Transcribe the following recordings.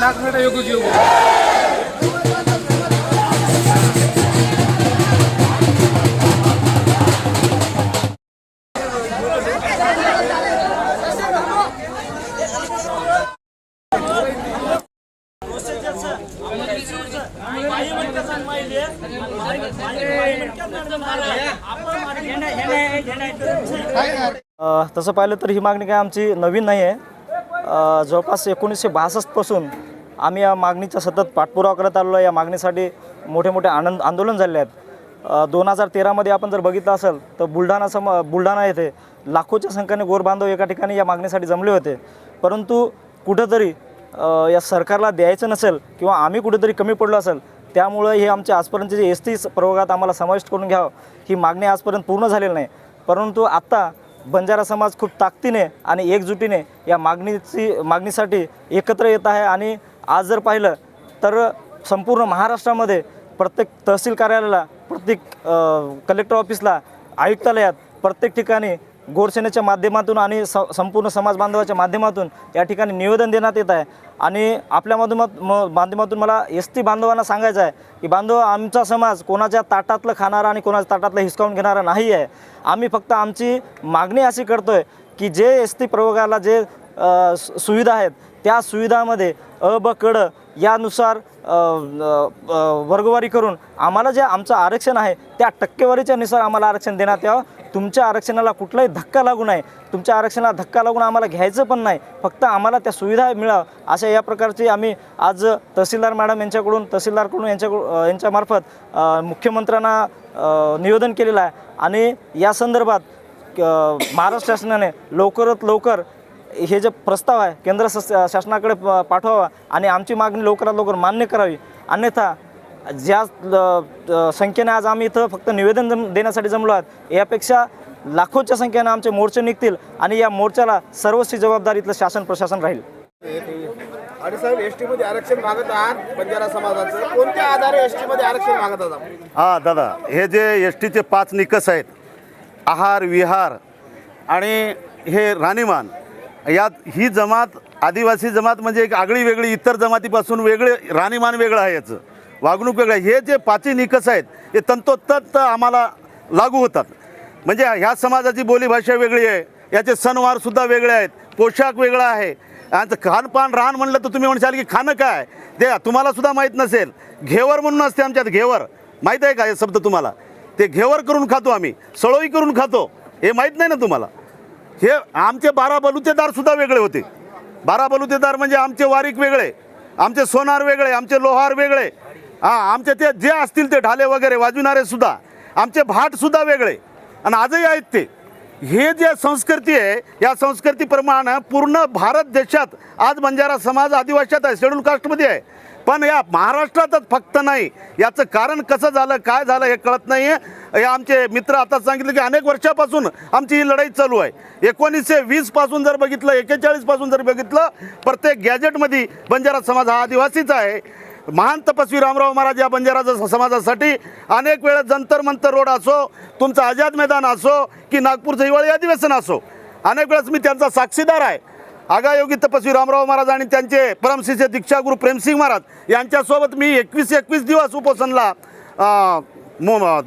नागनाटा योग्य योग तसं पाहिलं तर ही मागणी काय आमची नवीन नाही आहे जवळपास एकोणीसशे बासष्टपासून आम्ही या मागणीचा सतत पाठपुरावा करत आलेलो आहे. या मागणीसाठी मोठे मोठे आनंद आंदोलन झाले आहेत. दोन हजार तेरामध्ये आपण जर बघितलं असेल तर बुलढाणा सम बुलढाणा येथे लाखोच्या संख्येने गोरबांधव एका ठिकाणी या मागणीसाठी जमले होते. परंतु कुठंतरी या सरकारला द्यायचं नसेल किंवा आम्ही कुठेतरी कमी पडलो असेल त्यामुळं हे आमच्या आजपर्यंतचे जे एस टी प्रवर्गात आम्हाला समाविष्ट करून घ्यावं ही मागणी आजपर्यंत पूर्ण झालेली नाही. परंतु आत्ता बंजारा समाज खूप ताकदीने आणि एकजुटीने या मागणीची मागणीसाठी एकत्र येत आहे. आणि आज जर पाहिलं तर संपूर्ण महाराष्ट्रामध्ये प्रत्येक तहसील कार्यालयाला प्रत्येक कलेक्टर ऑफिसला आयुक्तालयात प्रत्येक ठिकाणी गोरसेनेच्या माध्यमातून आणि स संपूर्ण समाज बांधवाच्या माध्यमातून या ठिकाणी निवेदन देण्यात येत आहे. आणि आपल्या माध्यमात म माध्यमातून मला एस टी बांधवांना सांगायचं आहे की बांधव आमचा समाज कोणाच्या ताटातलं खाणारा आणि कोणाच्या ताटातलं हिसकावून घेणारा नाही आहे आम्ही फक्त आमची मागणी अशी करतो आहे की जे एस टी प्रयोगाला जे सुविधा आहेत त्या सुविधामध्ये अ ब कड यानुसार वर्गवारी करून आम्हाला जे आमचं आरक्षण आहे त्या टक्केवारीच्या नुसार आम्हाला आरक्षण देण्यात यावं. तुमच्या आरक्षणाला कुठलाही धक्का लागू नये. तुमच्या आरक्षणाला धक्का लागून आम्हाला घ्यायचं पण नाही. फक्त आम्हाला त्या सुविधा मिळावं अशा या प्रकारची आम्ही आज तहसीलदार मॅडम यांच्याकडून तहसीलदारकडून यांच्याकडून यांच्यामार्फत मुख्यमंत्र्यांना निवेदन केलेलं आहे. आणि या संदर्भात महाराष्ट्र शासनाने लवकरात लवकर हे जे प्रस्ताव आहे केंद्र सस- शासनाकडे प- पाठवावा आणि आमची मागणी लवकरात लवकर मान्य करावी. अन्यथा ज्या संख्येने आज आम्ही इथं फक्त निवेदन जम- देण्यासाठी जमलो आहोत यापेक्षा लाखोच्या संख्येने आमचे मोर्चे निघतील आणि या मोर्चाला सर्वस्वी जबाबदार इथलं शासन प्रशासन राहील. आणि साहेब एस टी मध्ये आरक्षण मागत आहात बंजारा समाजाचं. कोणत्या आधारे एस टी मध्ये आरक्षण मागत आहात? हा दादा हे जे एस टीचे पाच निकष आहेत आहार विहार आणि हे राहणीमान यात ही जमात आदिवासी जमात म्हणजे एक आगळी वेगळी इतर जमातीपासून वेगळे राहणीमान वेगळं आहे याचं. वागणूक वेगळं हे जे पाचही निकष आहेत हे तंतोतंत आम्हाला लागू होतात. म्हणजे ह्या समाजाची बोलीभाषा वेगळी आहे. याचे सणवारसुद्धा वेगळे आहेत. पोशाख वेगळा आहे. आणि खानपान राहण म्हणलं तर तुम्ही म्हणशाल की खाणं काय? ते तुम्हालासुद्धा माहीत नसेल. घेवर म्हणून असते आमच्यात घेवर. माहीत आहे का हे शब्द तुम्हाला? ते घेवर करून खातो आम्ही. सळोई करून खातो. हे माहीत नाही ना तुम्हाला? हे आमचे बारा बलुतेदार सुद्धा वेगळे होते. बारा बलुतेदार म्हणजे आमचे वारीक वेगळे आमचे सोनार वेगळे आमचे लोहार वेगळे. हां आमचे ते जे असतील ते ढाले वगैरे वाजविणारे सुद्धा आमचे भाट सुद्धा वेगळे. आणि आजही आहेत ते. हे जे संस्कृती आहे या संस्कृतीप्रमाणे पूर्ण भारत देशात आज बंजारा समाज आदिवासीत आहे शेड्यूल कास्टमध्ये आहे. पण या महाराष्ट्रातच फक्त नाही. याचं कारण कसं झालं काय झालं हे कळत नाही आहे हे आमचे मित्र आता सांगितलं की अनेक वर्षापासून आमची ही लढाई चालू आहे. एकोणीसशे वीसपासून जर बघितलं एकेचाळीसपासून जर बघितलं प्रत्येक गॅजेटमध्ये बंजारा समाज हा आदिवासीचा आहे. महान तपस्वी रामराव महाराज या बंजारा समाजासाठी अनेक वेळेस जंतर मंतर रोड असो तुमचं आझाद मैदान असो की नागपूरचं हिवाळी अधिवेशन असो अनेक वेळेस मी त्यांचा साक्षीदार आहे. आगायोगी तपस्वी रामराव महाराज आणि त्यांचे परमशिष्य दीक्षागुरू प्रेमसिंग महाराज यांच्यासोबत मी एकवीस एकवीस दिवस उपोषणला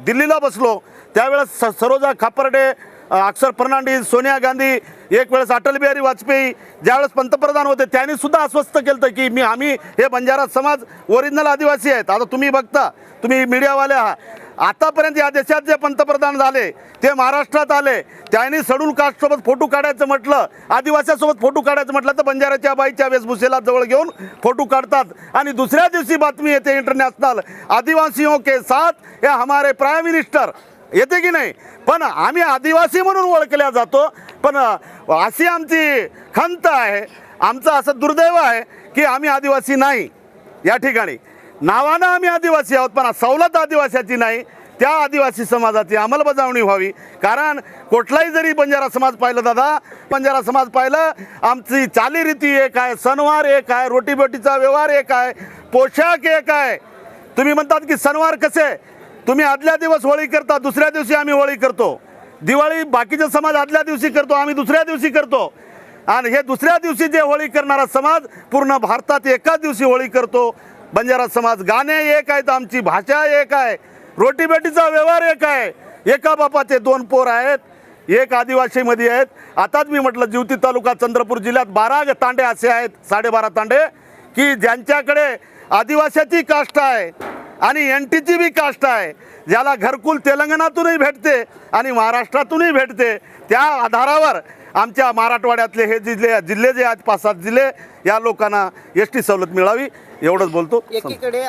दिल्लीला बसलो. त्यावेळेस स सरोजा खापर्डे अक्षर फर्नांडिस सोनिया गांधी एक वेळेस अटल बिहारी वाजपेयी ज्यावेळेस पंतप्रधान होते त्यांनी सुद्धा आश्वस्त केलं होतं की मी आम्ही हे बंजारा समाज ओरिजिनल आदिवासी आहेत. आता तुम्ही बघता तुम्ही मीडियावाले आहात. आतापर्यंत या देशात जे पंतप्रधान झाले ते महाराष्ट्रात आले त्यांनी सडूल कास्टसोबत फोटो काढायचं म्हटलं आदिवासीसोबत फोटो काढायचं म्हटलं तर बंजाऱ्याच्या बाईच्या वेशभूषेला जवळ घेऊन फोटो काढतात. आणि दुसऱ्या दिवशी बातमी येते इंटरनॅशनल आदिवासियों हो के साथ हे हमारे प्राईम मिनिस्टर येते की नाही? पण आम्ही आदिवासी म्हणून ओळखल्या जातो पण अशी आमची खंत आहे आमचं असं दुर्दैव आहे की आम्ही आदिवासी नाही. या ठिकाणी. नावानं आम्ही आदिवासी आहोत पण सवलत आदिवासीची नाही. त्या आदिवासी समाजाची अंमलबजावणी व्हावी. कारण कुठलाही जरी बंजारा समाज पाहिलं दादा बंजारा समाज पाहिलं आमची चालीरीती एक आहे सणवार एक आहे रोटीबोटीचा व्यवहार एक आहे पोशाख एक आहे. तुम्ही म्हणतात की सणवार कसे? तुम्ही आदल्या दिवस होळी करता दुसऱ्या दिवशी आम्ही होळी करतो. दिवाळी बाकीचा समाज आदल्या दिवशी करतो आम्ही दुसऱ्या दिवशी करतो. आणि हे दुसऱ्या दिवशी जे होळी करणारा समाज पूर्ण भारतात एकाच दिवशी होळी करतो. बंजारा समाज गाणे एक आहेत आमची भाषा एक आहे रोटीबेटीचा व्यवहार एक आहे. एका बापाचे दोन पोर आहेत एक आदिवासीमध्ये आहेत. आताच मी म्हटलं जिवती तालुका चंद्रपूर जिल्ह्यात बारा तांडे असे आहेत साडेबारा तांडे की ज्यांच्याकडे आदिवासीची कास्ट आहे आणि एन टीची बी कास्ट आहे ज्याला घरकुल तेलंगणातूनही भेटते आणि महाराष्ट्रातूनही भेटते त्या आधारावर आमच्या मराठवाड्यातले हे जिल्हे जिल्हे जे आहेत पाच सात जिल्हे या लोकांना एस टी सवलत मिळावी. एवढंच बोलतो. एकीकडे